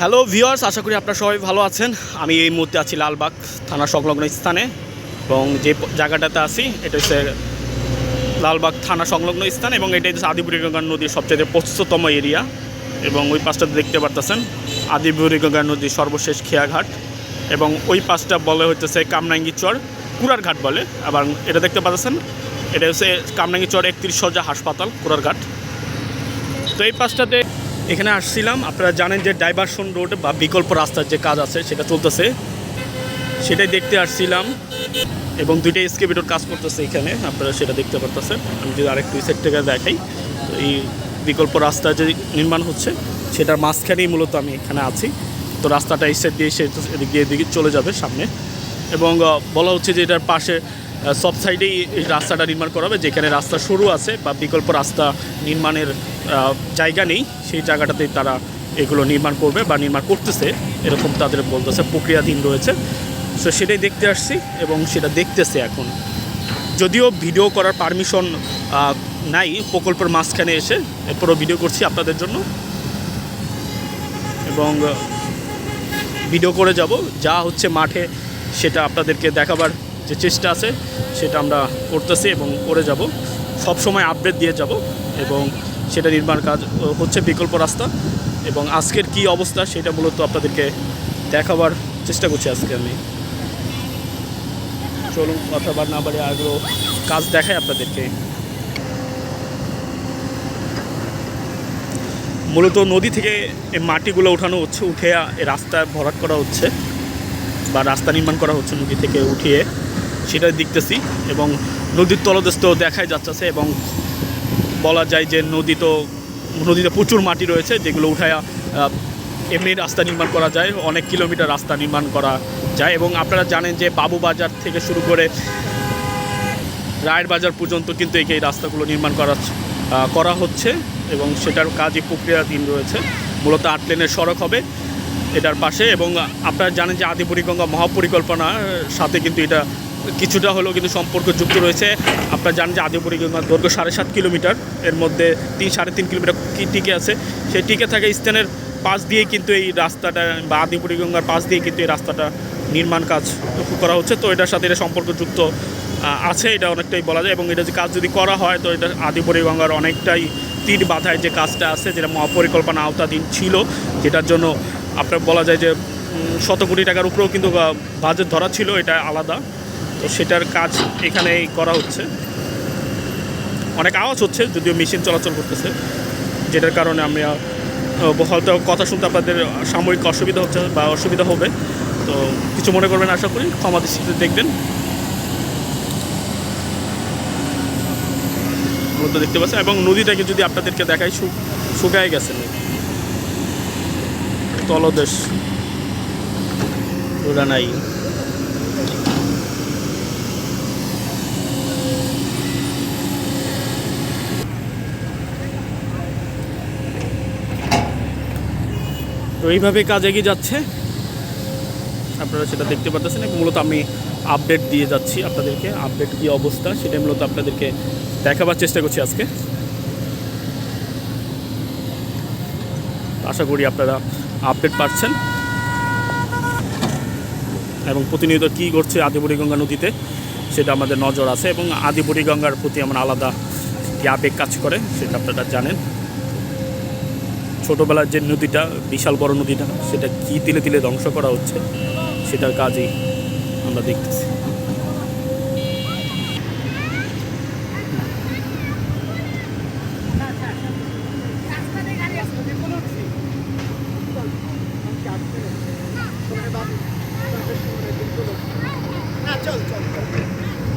Hello viewers আশা করি আপনারা সবাই ভালো আছেন। আমি এই মুহূর্তে আছি লালবাগ থানা সংলগ্ন স্থানে এবং যে জায়গাটাতে আছি, এটা হচ্ছে লালবাগ থানা সংলগ্ন স্থান এবং এটা হচ্ছে আদিপুরিগঙ্গা নদীর সবচেয়ে প্রস্তুততম এরিয়া এবং ওই পাশটাতে দেখতে পারতেছেন আদিপুরিগঙ্গা নদীর সর্বশেষ খেয়াঘাট এবং ওই পাশটা বলে হচ্ছে কামনাঙ্গি চর কুড়ার ঘাট বলে আবার এটা দেখতে পাচ্ছেন এটা হচ্ছে কামনাঙ্গি চর একত্রিশ সজা হাসপাতাল কুড়ার ঘাট। তো এই পাশটাতে এখানে আসছিলাম। আপনারা জানেন যে ডাইভারশন রোড বা বিকল্প রাস্তার যে কাজ আছে, সেটা চলতেছে। সেটাই দেখতে আসছিলাম এবং দুইটা এসকেভেটর কাজ করতেছে এখানে। আপনারা সেটা দেখতে পারতেছেন। আমি যদি আরেকটু সেট থেকে দেখাই, তো এই বিকল্প রাস্তা যে নির্মাণ হচ্ছে, সেটার মাঝখানেই মূলত আমি এখানে আছি। তো রাস্তাটা এই সাইড দিয়ে সে এদিক দিয়ে এদিকে চলে যাবে সামনে। এবং বলা হচ্ছে যে এটার পাশে সব সাইডেই রাস্তাটা নির্মাণ করা হবে, যেখানে রাস্তা শুরু আছে বা বিকল্প রাস্তা নির্মাণের জায়গা নেই, সেই জায়গাটাতেই তারা এগুলো নির্মাণ করবে বা নির্মাণ করতেছে, এরকম তাদের বলতেছে, প্রক্রিয়াধীন রয়েছে। সো সেটাই দেখতে আসছি এবং সেটা দেখতেছে এখন। যদিও ভিডিও করার পারমিশন নাই, প্রকল্পের মাঝখানে এসে, এরপরও ভিডিও করছি আপনাদের জন্য। এবং ভিডিও করে যাব, যা হচ্ছে মাঠে, সেটা আপনাদেরকে দেখাবার যে চেষ্টা আছে, সেটা আমরা করতেছি এবং করে যাব। সব সময় আপডেট দিয়ে যাব এবং সেটা নির্মাণ কাজ হচ্ছে বিকল্প রাস্তা এবং আজকের কি অবস্থা সেটা মূলত আপনাদেরকে দেখাবার চেষ্টা করছি আজকে আমি। চলুন কথা বার না বাড়ি আগ্রহ কাজ দেখাই আপনাদেরকে। মূলত নদী থেকে মাটিগুলো উঠানো হচ্ছে, উঠে রাস্তা ভরাট করা হচ্ছে বা রাস্তা নির্মাণ করা হচ্ছে নদী থেকে উঠিয়ে। সেটা দেখতেছি এবং নদীর তলদেশ তো দেখাই যাচ্ছে এবং বলা যায় যে নদী তো, নদীতে প্রচুর মাটি রয়েছে যেগুলো উঠায়া এমনি রাস্তা নির্মাণ করা যায়, অনেক কিলোমিটার রাস্তা নির্মাণ করা যায় এবং আপনারা জানেন যে বাবু বাজার থেকে শুরু করে রায়ের বাজার পর্যন্ত কিন্তু এই রাস্তাগুলো নির্মাণ করা করা হচ্ছে এবং সেটার কাজই প্রক্রিয়াধীন রয়েছে। মূলত আট লেনের সড়ক হবে এটার পাশে এবং আপনারা জানেন যে আদিপুরিগঙ্গা মহাপরিকল্পনার সাথে কিন্তু এটা কিছুটা হলেও কিন্তু সম্পর্ক যুক্ত রয়েছে। আপনারা জানেন যে আদিপুরিগঙ্গার দৈর্ঘ্য সাড়ে সাত কিলোমিটার। এর মধ্যে তিন, সাড়ে তিন কিলোমিটার কি টিকে আছে? সেই টিকে থাকা স্থানের পাশ দিয়ে কিন্তু এই রাস্তাটা বা আদিপুরিগঙ্গার পাশ দিয়ে কিন্তু এই রাস্তাটা নির্মাণ কাজ করা হচ্ছে। তো এটার সাথে এটা সম্পর্কযুক্ত আছে, এটা অনেকটাই বলা যায়। এবং এটা যে কাজ যদি করা হয়, তো এটা আদিপরিগঙ্গার অনেকটাই তীর বাধায় যে কাজটা আছে, যেটা মহাপরিকল্পনা আওতাধীন ছিল, যেটার জন্য আপনার বলা যায় যে শত কোটি টাকার উপরেও কিন্তু বাজেট ধরা ছিল। এটা আলাদা। তো সেটার কাজ এখানেই করা হচ্ছে। অনেক আওয়াজ হচ্ছে, যদিও মেশিন চলাচল করতেছে, যেটার কারণে আমি হয়তো কথা শুনতে আপনাদের সাময়িক অসুবিধা হচ্ছে বা অসুবিধা হবে। তো কিছু মনে করবেন আশা করি, ক্ষমা দৃষ্টিতে দেখবেন। দেখতে পাচ্ছেন, এবং নদীটাকে যদি আপনাদেরকে দেখাই শুকায় গেছে তলদেশ নাই। এইভাবে কাজ এগিয়ে যাচ্ছে। আপনারা সেটা দেখতে পাচ্ছেন এবং মূলত আমি আপডেট দিয়ে যাচ্ছি আপনাদেরকে। আপডেট কী অবস্থা সেটা মূলত আপনাদেরকে দেখাবার চেষ্টা করছি আজকে। আশা করি আপনারা আপডেট পাচ্ছেন এবং প্রতিনিয়ত কী ঘটছে আদিবুড়িগঙ্গা নদীতে সেটা আমাদের নজর আছে এবং আদিবুড়িগঙ্গার প্রতি আমার আলাদা আবেগ কাজ করে সেটা আপনারা জানেন। ছোটোবেলার যে নদীটা, বিশাল বড় নদীটা, সেটা কি তিলে তিলে ধ্বংস করা হচ্ছে? সেটার কাজই আমরা দেখতেছি।